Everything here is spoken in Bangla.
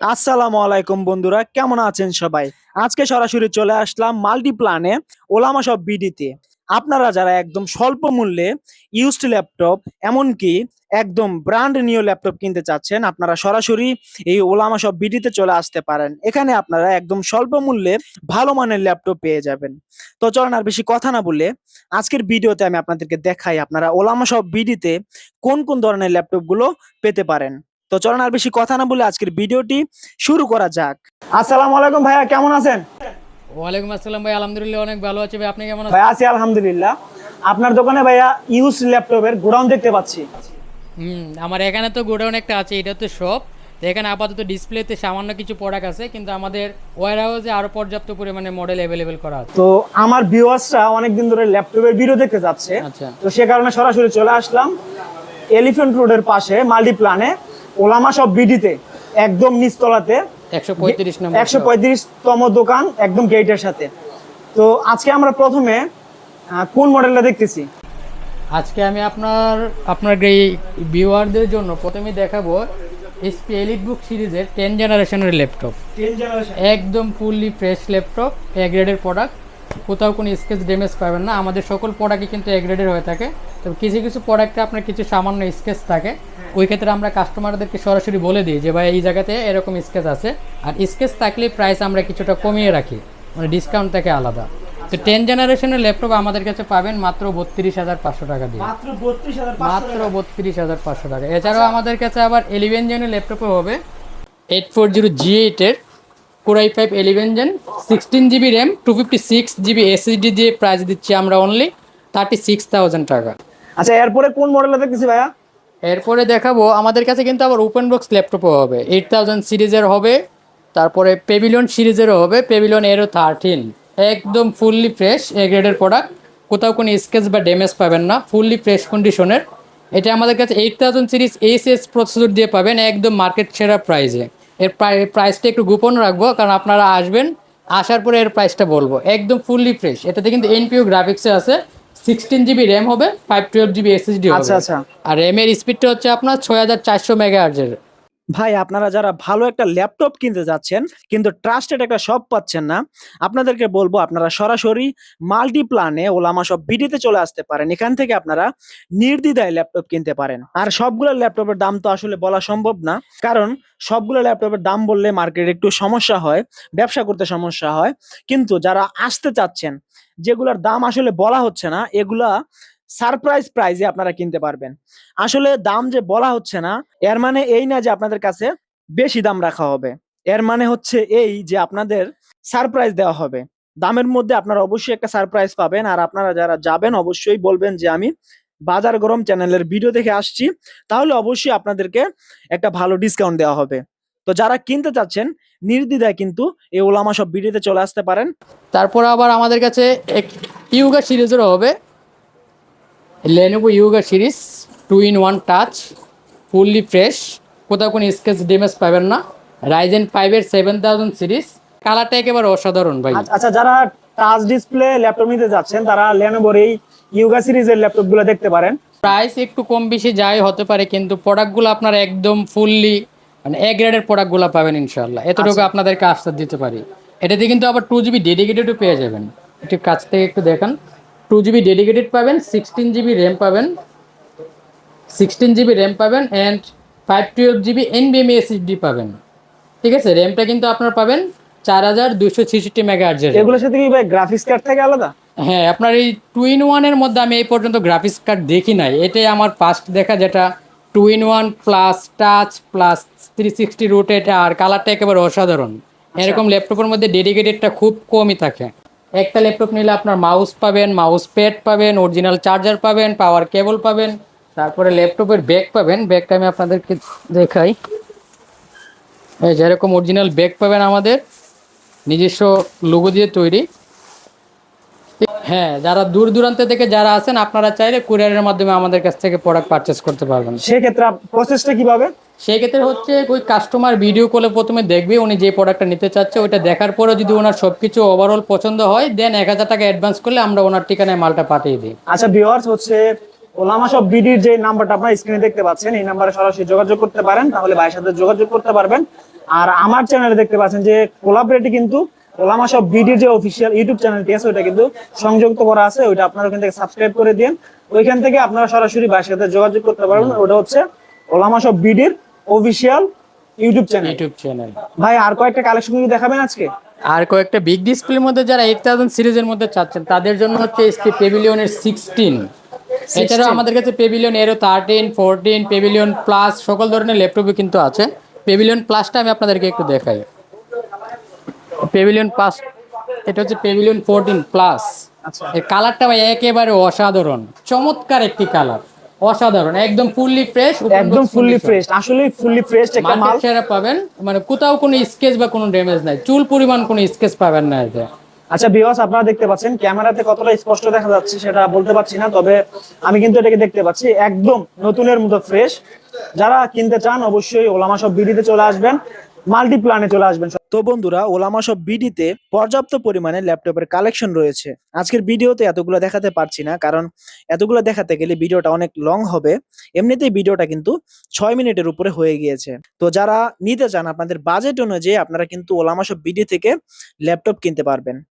আসসালামু আলাইকুম বন্ধুরা, কেমন আছেন সবাই? আজকে সরাসরি চলে আসলাম মাল্টিপ্লানে ওলামা সব বিডিতে। আপনারা যারা একদম স্বল্প মূল্যে ইউজড ল্যাপটপ এমনকি একদম ব্র্যান্ড নিউ ল্যাপটপ কিনতে চাচ্ছেন, আপনারা সরাসরি এই ওলামা সব বিডিতে চলে আসতে পারেন। এখানে আপনারা একদম স্বল্প মূল্যে ভালো মানের ল্যাপটপ পেয়ে যাবেন। তো চলেন আর বেশি কথা না বলে, আজকের ভিডিওতে আমি আপনাদেরকে দেখাই আপনারা ওলামা সব বিডিতে কোন কোন ধরনের ল্যাপটপগুলো পেতে পারেন। তো চলেন আর বেশি কথা না বলে আজকের ভিডিওটি শুরু করা যাক। আসসালামু আলাইকুম ভাইয়া কেমন আছেন? ওয়ালাইকুম আসসালাম ভাই আলহামদুলিল্লাহ অনেক ভালো আছি ভাই আপনি কেমন আছেন? ভাই আছি আলহামদুলিল্লাহ। আপনার দোকানে ভাইয়া ইউজ ল্যাপটপের গোডাউন দেখতে পাচ্ছি। হুম আমার এখানে তো গোডাউন একটা আছে এটা তো শপ এখানে আপাতত ডিসপ্লেতে সামান্য কিছু প্রোডাক্ট আছে কিন্তু আমাদের ওয়ার হাউসে আরও পর্যাপ্ত পরিমাণে মডেল অ্যাভেলেবেল করা আছে। তো আমার ভিউয়ার্সরা অনেকদিন ধরে ল্যাপটপের ভিডিও দেখতে যাচ্ছে। আচ্ছা। তো সে কারণে সরাসরি চলে আসলাম এলিফ্যান্ট রোডের পাশে মাল্টিপ্লানে। ওলামা সব বিডিতে একদম নিচতলাতে। একশো পঁয়ত্রিশ। তম দোকান একদম গেটের সাথে। তো আজকে আমরা প্রথমে কোন মডেলটা দেখতেছি? আজকে আমি আপনার আপনার এই ভিউয়ারদের জন্য প্রথমে দেখাবো এসপি এলিট বুক সিরিজের টেন জেনারেশনের ল্যাপটপ একদম ফুললি ফ্রেশ ল্যাপটপ এ গ্রেডের প্রোডাক্ট কোথাও কোনো স্কেচ ড্যামেজ পাবেন না। আমাদের সকল প্রোডাক্টই কিন্তু এ গ্রেডের হয়ে থাকে। তবে কিছু কিছু প্রোডাক্টে আপনার কিছু সামান্য স্কেচ থাকে। ওই ক্ষেত্রে আমরা কাস্টমারদেরকে সরাসরি বলে দিই যে ভাই এই জায়গাতে এরকম স্কেচ আছে। আর স্কেচ থাকলে প্রাইস আমরা কিছুটা কমিয়ে রাখি মানে ডিসকাউন্ট থেকে আলাদা। তো টেন জেনারেশনের ল্যাপটপ আমাদের কাছে পাবেন মাত্র বত্রিশ হাজার পাঁচশো টাকা দিয়ে। মাত্র বত্রিশ হাজার পাঁচশো টাকা। এছাড়াও আমাদের কাছে আবার এলিভেন জেনের ল্যাপটপও হবে। এইট ফোর জিরো জি এইটের core i five eleven gen sixteen GB RAM two fifty six GB SSD দিয়ে প্রাইস দিচ্ছি আমরা অনলি থার্টি সিক্স থাউজেন্ড টাকা। আচ্ছা এরপরে কোন মডেলটা দেখতেছি ভাইয়া? এরপরে দেখাবো, আমাদের কাছে কিন্তু আবার ওপেন বক্স ল্যাপটপও হবে। এইট থাউজেন্ড সিরিজের হবে, তারপরে পেভিলিয়ন সিরিজেরও হবে পেভিলিয়ন এরও থার্টিন একদম ফুললি ফ্রেশ এ গ্রেডের প্রোডাক্ট কোথাও কোনো স্কেচ বা ড্যামেজ পাবেন না ফুললি ফ্রেশ কন্ডিশনের এটা আমাদের কাছে eight thousand series H S processor দিয়ে পাবেন, একদম মার্কেট সেরা প্রাইসে এর প্রাইসটা একটু গোপন রাখব, কারণ আপনারা আসবেন, আসার পরে এর প্রাইসটা বলব। একদম ফুললি ফ্রেশ এটাতে কিন্তু এনপিও গ্রাফিক্সে আছে। সিক্সটিন জিবি র্যাম হবে ফাইভ টুয়েলভ জিবি এসএসডি হবে আচ্ছা আচ্ছা। আর র্যামের স্পিডটা হচ্ছে আপনার ছয় হাজার চারশো মেগাহার্জের ভাই, আপনারা যারা ভালো একটা ল্যাপটপ কিনতে যাচ্ছেন, কিন্তু ট্রাস্টেড একটা শপ পাচ্ছেন না, আপনাদেরকে বলব আপনারা সরাসরি মাল্টিপ্লানে ওলামা সব বিডিতে চলে আসতে পারেন। এখান থেকে আপনারা নির্দ্বিধায় ল্যাপটপ কিনতে পারেন। আর সবগুলো ল্যাপটপের দাম তো আসলে বলা সম্ভব না, কারণ সবগুলো ল্যাপটপের দাম বললে মার্কেটে একটু সমস্যা হয়, ব্যবসা করতে সমস্যা হয়। কিন্তু যারা আসতে চাচ্ছেন, যেগুলোর দাম আসলে বলা হচ্ছে না, এগুলা সারপ্রাইজ প্রাইজে আপনারা কিনতে পারবেন। আসলে দাম যে বলা হচ্ছে না, এর মানে এই না যে আপনাদের কাছে বেশি দাম রাখা হবে। এর মানে হচ্ছে এই যে আপনাদের সারপ্রাইজ দেওয়া হবে। দামের মধ্যে আপনারা অবশ্যই একটা সারপ্রাইজ পাবেন আর আপনারা যারা যাবেন অবশ্যই বলবেন যে আমি বাজার গরম চ্যানেলের ভিডিও দেখে আসছি, তাহলে অবশ্যই আপনাদেরকে একটা ভালো ডিসকাউন্ট দেওয়া হবে। তো যারা কিনতে চাচ্ছেন, নির্দ্বিধায় কিন্তু এই ওলামা সব ভিডিওতে চলে আসতে পারেন। তারপর আবার আমাদের কাছে এক ইউগা সিরিজেরও হবে। Lenovo Yoga series two in one touch fully fresh কোথাও কোনো স্কেচ ড্যামেজ পাবেন না। রাইজেন ফাইভের সেভেন থাউজেন্ড সিরিজ কালারটা একেবারে অসাধারণ ভাই। আচ্ছা- আচ্ছা যারা টাচ ডিসপ্লে ল্যাপটপ নিতে যাচ্ছেন তারা লেনোভোর এই ইউগা সিরিজের ল্যাপটপগুলো দেখতে পারেন। প্রাইস একটু কম বেশি যাই হতে পারে কিন্তু প্রোডাক্টগুলো আপনার একদম ফুললি মানে এ গ্রেডের প্রোডাক্টগুলো পাবেন ইনশাল্লাহ এতটুকু আপনাদেরকে আশ্বাস দিতে পারি। এটাতে কিন্তু আবার টু জিবি ডেডিকেটেডও পেয়ে যাবেন। একটু কাছ থেকে একটু দেখান। টু জিবি ডেডিকেটেড পাবেন সিক্সটিন জিবি র্যাম পাবেন সিক্সটিন জিবি র্যাম পাবেন অ্যান্ড ফাইভ টুয়েলভ জিবি এনবিএমই এসএসডি পাবেন। ঠিক আছে? র্যামটা কিন্তু আপনার পাবেন চার হাজার দুশো ছিষট্টি মেগা আর্জের এগুলোর সাথে কি ভাই গ্রাফিক্স কার্ড থেকে আলাদা? হ্যাঁ আপনার এই টু ইন ওয়ানের মধ্যে আমি এই পর্যন্ত গ্রাফিক্স কার্ড দেখি নাই। এটাই আমার ফার্স্ট দেখা যেটা two in one plus touch plus three sixty rotate আর কালারটা একেবারে অসাধারণ। এরকম ল্যাপটপের মধ্যে ডেডিকেটেডটা খুব কমই থাকে। একটা ল্যাপটপ নিলে আপনার মাউস পাবেন মাউস প্যাড পাবেন অরিজিনাল চার্জার পাবেন পাওয়ার কেবল পাবেন, তারপরে ল্যাপটপের ব্যাগ পাবেন। ব্যাগটা আমি আপনাদেরকে দেখাই। যেরকম অরিজিনাল ব্যাগ পাবেন আমাদের। নিজস্ব লোগো দিয়ে তৈরি। হ্যাঁ যারা দূর দূরান্ত থেকে যারা আছেন, আপনারা চাইলে কুরিয়ারের মাধ্যমে আমাদের কাছ থেকে প্রোডাক্ট পারচেস করতে পারবেন। সেক্ষেত্রে প্রসেসটা কীভাবে? সেই ক্ষেত্রে হচ্ছে ওই কাস্টমার ভিডিও কলে প্রথমে দেখবে উনি যে প্রোডাক্টটা নিতে চাচ্ছে, ওইটা দেখার পরে যদি ওনার সবকিছু ওভারঅল পছন্দ হয় দেন এক হাজার টাকা অ্যাডভান্স করলে আমরা ওনার ঠিকানায় মালটা পাঠিয়ে দিই। আচ্ছা ভিউয়ার্স হচ্ছে ওলামা সব বিডির যে নাম্বারটা আপনারা স্ক্রিনে দেখতে পাচ্ছেন, এই নাম্বারে সরাসরি যোগাযোগ করতে পারেন, তাহলে ভাইয়ের সাথে যোগাযোগ করতে পারবেন। আর আমার চ্যানেলে দেখতে পাচ্ছেন যে কোলাবরেটি কিন্তু ওলামা সব বিডির যে অফিসিয়াল ইউটিউব চ্যানেলটি আছে ওটা কিন্তু সংযুক্ত করা আছে, ওইটা আপনারা ওখান থেকে সাবস্ক্রাইব করে দিন। ওইখান থেকে আপনারা সরাসরি ভাইয়ের সাথে যোগাযোগ করতে পারবেন, ওটা হচ্ছে ওলামা সব বিডির official YouTube channel. YouTube channel. ভাই আর কয়েকটা কালেকশন কি দেখাবেন আজকে? আর কয়েকটা বিগ ডিসপ্লের মধ্যে যারা এইট থাউজেন্ড সিরিজের মধ্যে চাচ্ছেন তাদের জন্য হচ্ছে এসপি পেভিলিয়নের সিক্সটিন এছাড়াও আমাদের কাছে Pavilion Aero thirteen fourteen Pavilion plus সকল ধরনের ল্যাপটপই কিন্তু আছে। পেভিলিয়ন প্লাসটা আমি আপনাদেরকে একটু দেখাই। পেভিলিয়ন প্লাস এটা হচ্ছে পেভিলিয়ন ফোরটিন প্লাস আচ্ছা। এর কালারটা ভাই একেবারে অসাধারণ। চমৎকার একটি কালার অসাধারণ একদম ফুললি ফ্রেশ একদম ফুললি ফ্রেশ আসলে ফুললি ফ্রেশ একটা মাল। সেরা পাবেন মানে কোথাও কোনো স্কেচ বা কোনো ড্যামেজ নাই চুল পরিমাণ কোনো স্কেচ পাবেন না এতে। আচ্ছা আপনারা দেখতে পাচ্ছেন ক্যামেরাতে কতটা স্পষ্ট দেখা যাচ্ছে সেটা বলতে পারছি না তবে আমি কিন্তু এটাকে দেখতে পাচ্ছি একদম নতুনের মতো ফ্রেশ যারা কিনতে চান অবশ্যই ওলামা সব বিডিতে চলে আসবেন মাল্টি প্ল্যানে চলে আসবেন তো বন্ধুরা, ওলামা সব বিডিতে পর্যাপ্ত পরিমাণে ল্যাপটপের কালেকশন রয়েছে। আজকের ভিডিওতে এতগুলো দেখাতে পারছি না, কারণ এতগুলো দেখাতে গেলে ভিডিওটা অনেক লং হবে। এমনিতেই ভিডিওটা কিন্তু ছয় মিনিটের উপরে হয়ে গিয়েছে। তো যারা নিতে চান, আপনাদের বাজেট অনুযায়ী আপনারা কিন্তু ওলামা সব বিডি থেকে ল্যাপটপ কিনতে পারবেন।